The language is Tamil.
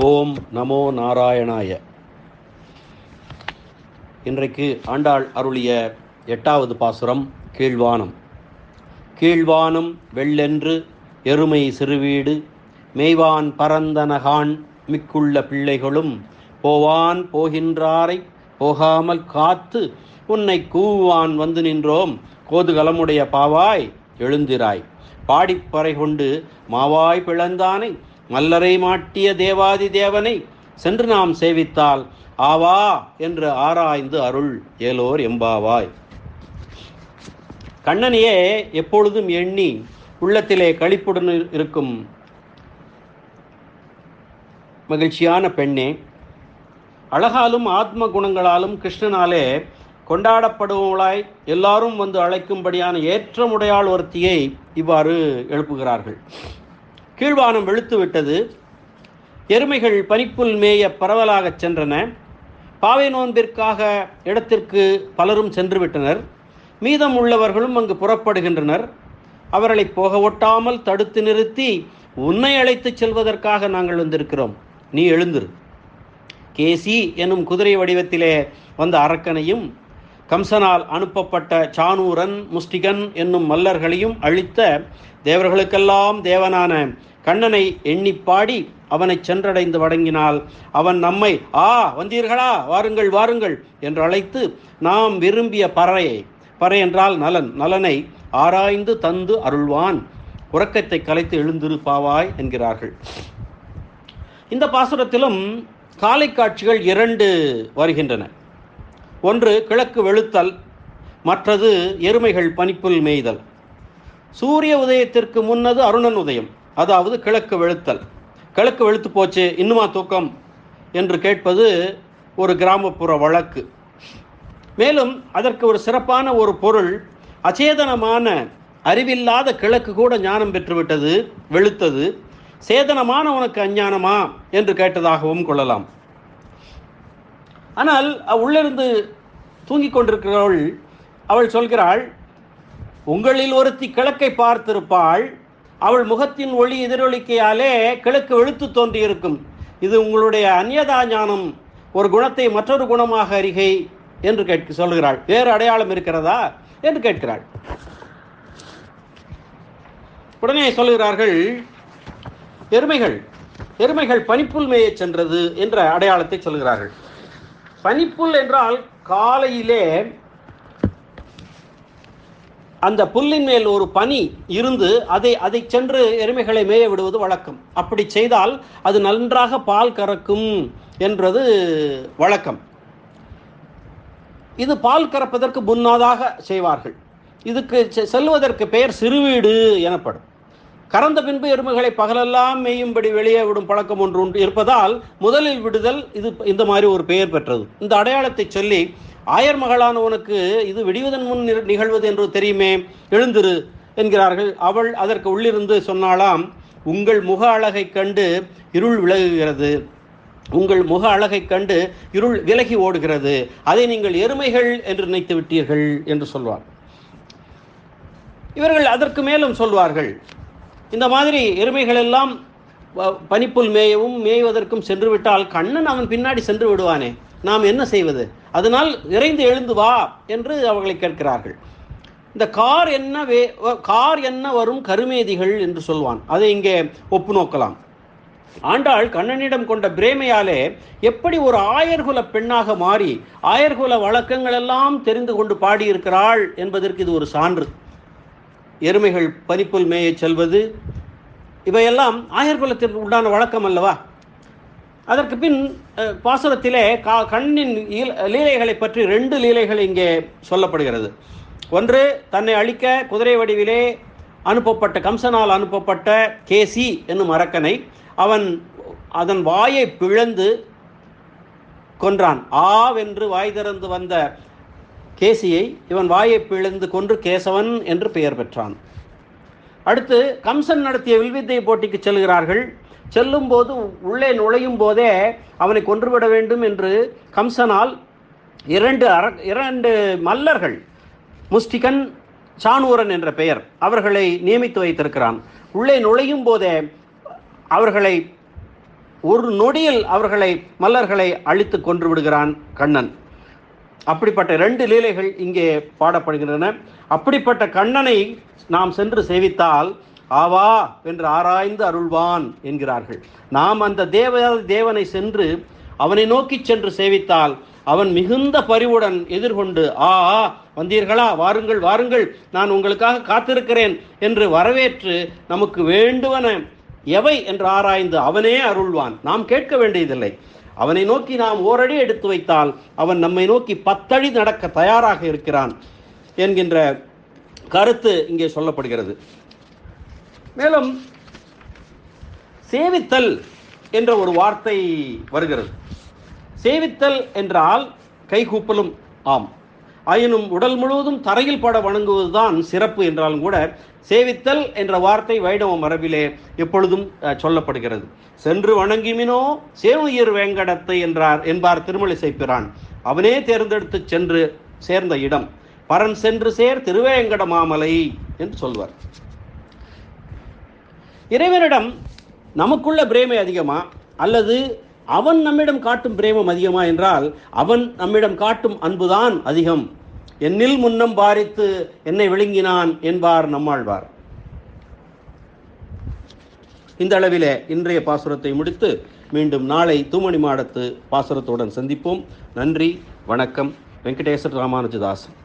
ஓம் நமோ நாராயணாய. இன்றைக்கு ஆண்டாள் அருளிய எட்டாவது பாசுரம் கீழ்வானம். கீழ்வானம் வெள்ளென்று எருமை சிறுவீடு மேய்வான் பரந்தனகான் மிக்குள்ள பிள்ளைகளும் போவான் போகின்றாரை போகாமல் காத்து உன்னை கூவான் வந்து நின்றோம் கோதுகலமுடைய பாவாய் எழுந்திராய். பாடிப்பறை கொண்டு மாவாய் பிளந்தானை மல்லரை மாட்டிய தேவாதி தேவனை சென்று நாம் சேவித்தால் ஆவா என்று ஆராய்ந்து அருள் ஏலோர் எம்பாவாய். கண்ணனையே எப்பொழுதும் எண்ணி உள்ளத்திலே கழிப்புடன் இருக்கும் மகிழ்ச்சியான பெண்ணே அழகாலும் ஆத்ம குணங்களாலும் கிருஷ்ணனாலே கொண்டாடப்படுபவளாய் எல்லாரும் வந்து அழைக்கும்படியான ஏற்றமுடையாள் ஒருத்தியை இவ்வாறு எழுப்புகிறார்கள். கீழ்வானம் வெளுத்து விட்டது. எருமைகள் பனிப்புல் மேய பரவலாகச் சென்றன. பாவை நோன்பிற்காக இடத்திற்கு பலரும் சென்று விட்டனர். மீதம் உள்ளவர்களும் அங்கு புறப்படுகின்றனர். அவர்களை போக ஒட்டாமல் தடுத்து நிறுத்தி உன்னை அழைத்துச் செல்வதற்காக நாங்கள் வந்திருக்கிறோம். நீ எழுந்திரு. கேசி எனும் குதிரை வடிவத்திலே வந்த அரக்கனையும் கம்சனால் அனுப்பப்பட்ட சானூரன் முஸ்டிகன் என்னும் மல்லர்களையும் அழித்த தேவர்களுக்கெல்லாம் தேவனான கண்ணனை எண்ணி பாடி அவனை சென்றடைந்து வணங்கினால் அவன் நம்மை ஆ வந்தீர்களா? வாருங்கள் வாருங்கள் என்று அழைத்து நாம் விரும்பிய பறையை பறை என்றால் நலன் நலனை ஆராய்ந்து தந்து அருள்வான். உறக்கத்தை கலைத்து எழுந்திருப்பாவாய் என்கிறார்கள். இந்த பாசுரத்திலும் காலை காட்சிகள் இரண்டு வருகின்றன. ஒன்று கிழக்கு வெளுத்தல் மற்றது எருமைகள் பனிப்புல் மேய்தல். சூரிய உதயத்திற்கு முன்னது அருணன் உதயம் அதாவது கிழக்கு வெளுத்தல். கிழக்கு வெளுத்து போச்சு இன்னுமா தூக்கம்? என்று கேட்பது ஒரு கிராமப்புற வழக்கு. மேலும் அதற்கு ஒரு சிறப்பான ஒரு பொருள் அச்சேதனமான அறிவில்லாத கிழக்கு கூட ஞானம் பெற்றுவிட்டது வெளுத்தது. சேதனமான உனக்கு அஞ்ஞானமா? என்று கேட்டதாகவும் கொள்ளலாம். ஆனால் உள்ளிருந்து தூங்கிக் கொண்டிருக்கிறவள் அவள் சொல்கிறாள் உங்களில் ஒருத்தி கிழக்கை பார்த்திருப்பாள். அவள் முகத்தின் ஒளி எதிரொலிக்கையாலே கிழக்கு வெளுத்து தோன்றியிருக்கும். இது உங்களுடைய அந்நியதா ஞானம். ஒரு குணத்தை மற்றொரு குணமாக அறிகை என்று கேட்க சொல்கிறாள். வேறு அடையாளம் இருக்கிறதா? என்று கேட்கிறாள். உடனே சொல்கிறார்கள் எருமைகள் எருமைகள் பனிப்புல் மேய சென்றது என்ற அடையாளத்தை சொல்கிறார்கள். பனிப்புல் என்றால் காலையிலே அந்த புல்லின் மேல் ஒரு பனி இருந்து அதை அதை சென்று எருமைகளை மேய விடுவது வழக்கம். அப்படி செய்தால் அது நன்றாக பால் கறக்கும் என்றது வழக்கம். இது பால் கறப்பதற்கு முன்னதாக செய்வார்கள். இதுக்கு செல்வதற்கு பெயர் சிறுவீடு எனப்படும். கறந்த பின்பு எருமைகளை பகலெல்லாம் மேயும்படி வெளியே விடும் பழக்கம் ஒன்று உண்டு. இருப்பதால் முதலில் விடுதல் இது இந்த மாதிரி ஒரு பெயர் பெற்றது. இந்த அடையாளத்தை சொல்லி ஆயர் மகளான உனக்கு இது விடிவதன் முன் நிகழ்வது என்று தெரியுமே எழுந்திரு என்கிறார்கள். அவள் அதற்கு உள்ளிருந்து சொன்னாலாம் உங்கள் முக அழகை கண்டு இருள் விலகுகிறது. உங்கள் முக அழகை கண்டு இருள் விலகி ஓடுகிறது. அதை நீங்கள் எருமைகள் என்று நினைத்து விட்டீர்கள் என்று சொல்வார். இவர்கள் அதற்கு மேலும் சொல்வார்கள் இந்த மாதிரி எருமைகள் எல்லாம் பனிப்புல் மேயவும் மேய்வதற்கும் சென்று விட்டால் கண்ணன் அவன் பின்னாடி சென்று விடுவானே. நாம் என்ன செய்வது? அதனால் இறைந்து எழுந்து வா என்று அவர்களை கேட்கிறார்கள். இந்த கார் என்ன வே கார் என்ன வரும் கருமேதிகள் என்று சொல்வான். அதை இங்கே ஒப்பு நோக்கலாம். ஆண்டாள் கண்ணனிடம் கொண்ட பிரேமையாலே எப்படி ஒரு ஆயர்குல பெண்ணாக மாறி ஆயர்குல வழக்கங்கள் எல்லாம் தெரிந்து கொண்டு பாடியிருக்கிறாள் என்பதற்கு இது ஒரு சான்று. எருமைகள் பனிப்புல் மேய செல்வது இவையெல்லாம் ஆயர்குலத்திற்கு உண்டான வழக்கம் அல்லவா? அதற்கு பின் பாசுரத்திலே கா கண்ணின் லீலைகளை பற்றி ரெண்டு லீலைகள் இங்கே சொல்லப்படுகிறது. ஒன்று தன்னை அழிக்க குதிரை வடிவிலே அனுப்பப்பட்ட கம்சனால் அனுப்பப்பட்ட கேசி என்னும் அரக்கனை அவன் அதன் வாயை பிளந்து கொன்றான். ஆவென்று வாய் திறந்து வந்த கேசியை இவன் வாயை பிளந்து கொன்று கேசவன் என்று பெயர் பெற்றான். அடுத்து கம்சன் நடத்திய வில்வித்தை போட்டிக்கு செல்கிறார்கள். செல்லும் போது உள்ளே நுழையும் போதே அவனை கொன்றுவிட வேண்டும் என்று கம்சனால் இரண்டு அர இரண்டு மல்லர்கள் முஸ்டிகன் சானூரன் என்ற பெயர் அவர்களை நியமித்து வைத்திருக்கிறான். உள்ளே நுழையும் போதே அவர்களை ஒரு நொடியில் அவர்களை மல்லர்களை அழித்து கொன்று விடுகிறான் கண்ணன். அப்படிப்பட்ட ரெண்டு லீலைகள் இங்கே பாடப்படுகின்றன. அப்படிப்பட்ட கண்ணனை நாம் சென்று சேவித்தால் ஆவா என்று ஆராய்ந்து அருள்வான் என்கிறார்கள். நாம் அந்த தேவ தேவனை சென்று அவனை நோக்கி சென்று சேவித்தால் அவன் மிகுந்த பரிவுடன் எதிர்கொண்டு ஆ ஆ, வந்தீர்களா? வாருங்கள் வாருங்கள். நான் உங்களுக்காக காத்திருக்கிறேன் என்று வரவேற்று நமக்கு வேண்டுவன எவை என்று ஆராய்ந்து அவனே அருள்வான். நாம் கேட்க வேண்டியதில்லை. அவனை நோக்கி நாம் ஓரடி எடுத்து வைத்தால் அவன் நம்மை நோக்கி பத்தடி நடக்க தயாராக இருக்கிறான் என்கின்ற கருத்து இங்கே சொல்லப்படுகிறது. மேலும் சேவித்தல் என்ற ஒரு வார்த்தை வருகிறது. சேவித்தல் என்றால் கைகூப்பலும் ஆம். ஆயினும் உடல் முழுவதும் தரையில் பட வணங்குவதுதான் சிறப்பு என்றாலும் கூட சேவித்தல் என்ற வார்த்தை வைணவ மரபிலே எப்பொழுதும் அஹ், சொல்லப்படுகிறது. சென்று வணங்கிமினோ சேவையர் வேங்கடத்தை என்றார் என்பார் திருமலை செய்ப்பிரான் அவனே தேர்ந்தெடுத்து சென்று சேர்ந்த இடம். பரன் சென்று சேர் திருவேங்கட மாமலை என்று சொல்வார். இறைவனிடம் நமக்குள்ள பிரேமை அதிகமா? அல்லது அவன் நம்மிடம் காட்டும் பிரேமம் அதிகமா என்றால் அவன் நம்மிடம் காட்டும் அன்புதான் அதிகம். என்னில் முன்னம் பாரித்து என்னை விழுங்கினான் என்பார் நம்மாழ்வார். இந்த அளவிலே இன்றைய பாசுரத்தை முடித்து மீண்டும் நாளை தூமணி மாடத்து பாசுரத்துடன் சந்திப்போம். நன்றி வணக்கம். வெங்கடேசர் ராமானுஜதாசன்.